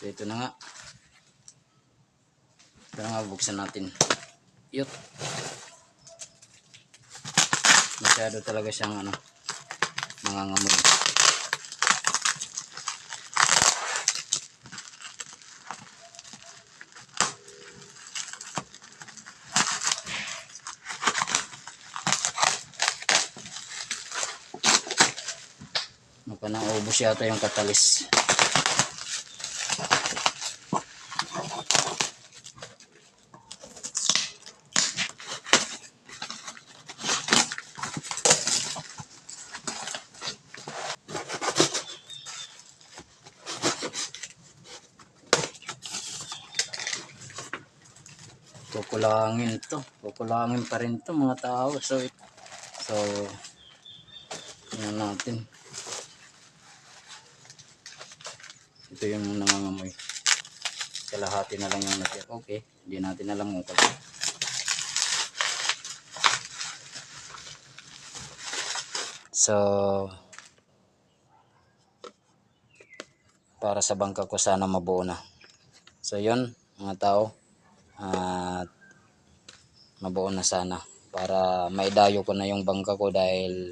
So ito na nga. Ito na nga, buksan natin. Yut. Masyado talaga siyang ano, nangangamoy. Maka naubos yata yung katalis. Kukulangin to. Kukulangin pa rin to mga tao. So so yan natin. Ito yung nangangamoy. Kalahati na lang yung natira. Okay hindi natin na lang ukol so para sa bangka ko sana mabuo na. So yun mga tao at mabuo na sana para maidayo ko na yung bangka ko dahil